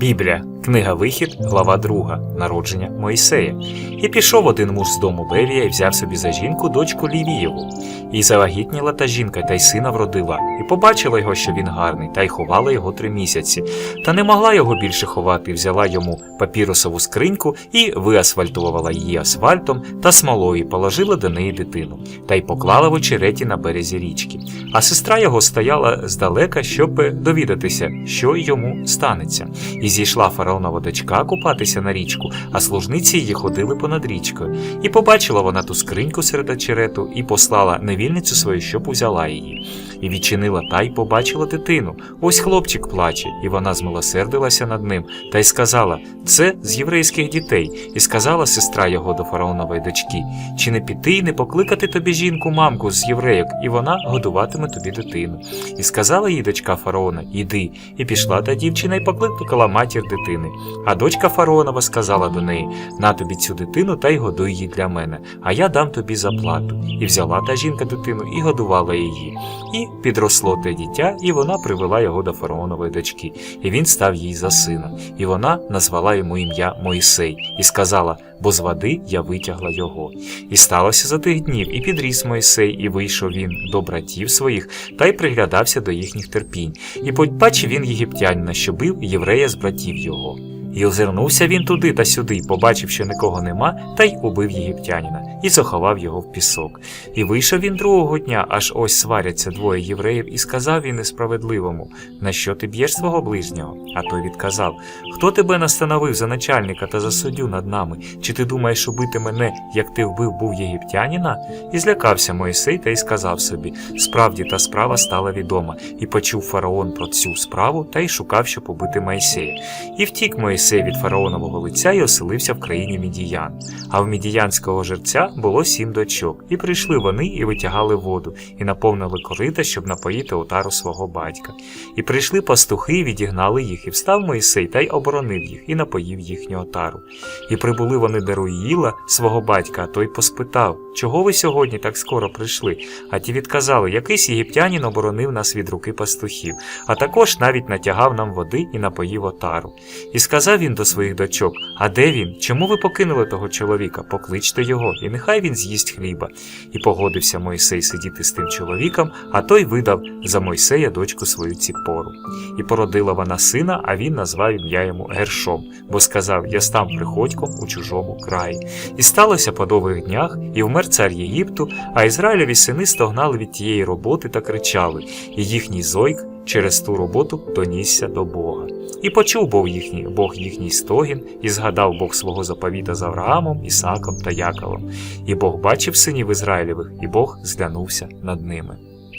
Біблія, книга Вихід, глава 2, народження Моїсея. І пішов один муж з дому Левія і взяв собі за жінку дочку Лівієву. І завагітніла та жінка, та й сина вродила, і побачила його, що він гарний, та й ховала його три місяці. Та не могла його більше ховати, взяла йому папірусову скриньку і виасфальтувала її асфальтом та смолою, положила до неї дитину, та й поклала в очереті на березі річки. А сестра його стояла здалека, щоб довідатися, що йому станеться. І зійшла фараонова дочка купатися на річку, а служниці її ходили понад річкою. І побачила вона ту скриньку серед очерету, і послала невільницю свою, щоб узяла її. І відчинила та й побачила дитину. Ось хлопчик плаче, і вона змилосердилася над ним, та й сказала: Це з єврейських дітей. І сказала сестра його до фараонової дочки: Чи не піти і не покликати тобі жінку, мамку з єврейок, і вона годуватиме тобі дитину. І сказала їй дочка фараона: Іди. І пішла та дівчина і покликала матір дитини. А дочка фараонова сказала до неї: На тобі цю дитину та й годуй її для мене, а я дам тобі заплату. І взяла та жінка дитину і годувала її. І підросло те дитя, і вона привела його до фараонової дочки, і він став їй за сина. І вона назвала йому ім'я Моїсей, і сказала: Бо з води я витягла його. І сталося за тих днів, і підріс Моїсей, і вийшов він до братів своїх, та й приглядався до їхніх терпінь. І побачив він єгиптянина, що бив єврея з братів його. І озирнувся він туди та сюди, побачив, що нікого нема, та й убив єгиптянина, і заховав його в пісок. І вийшов він другого дня, аж ось сваряться двоє євреїв, і сказав він несправедливому: На що ти б'єш свого ближнього? А той відказав: Хто тебе настановив за начальника та за суддю над нами? Чи ти думаєш убити мене, як ти вбив був єгиптянина? І злякався Моїсей та й сказав собі: Справді та справа стала відома, і почув фараон про цю справу та й шукав, щоб убити Моїсея. І втік Моїсей від фараонового лиця і оселився в країні Мідіян. А в мідіянського жерця було сім дочок, і прийшли вони і витягали воду, і наповнили корита, щоб напоїти отару свого батька. І прийшли пастухи, і відігнали їх, і встав Моїсей та й оборонив їх, і напоїв їхню отару. І прибули вони до Руїла, свого батька, а той поспитав, чого ви сьогодні так скоро прийшли? А ті відказали, якийсь єгиптянин оборонив нас від руки пастухів, а також навіть натягав нам води і напоїв отару. І сказав він до своїх дочок: А де він? Чому ви покинули того чоловіка? Покличте його, і нехай він з'їсть хліба. І погодився Мойсей сидіти з тим чоловіком, а той видав за Мойсея дочку свою ціпору. І породила вона сина, а він назвав ім'я йому Гершом, бо сказав: Я став приходьком у чужому краї. І сталося по довгих днях, і вмер цар Єгипту, а Ізраїлеві сини стогнали від тієї роботи та кричали, і їхній зойк через ту роботу донісся до Бога. І почув Бог їхній, Бог їхній стогін, і згадав Бог свого заповіта з Авраамом, Ісаком та Яковом. І Бог бачив синів Ізраїлевих, і Бог зглянувся над ними.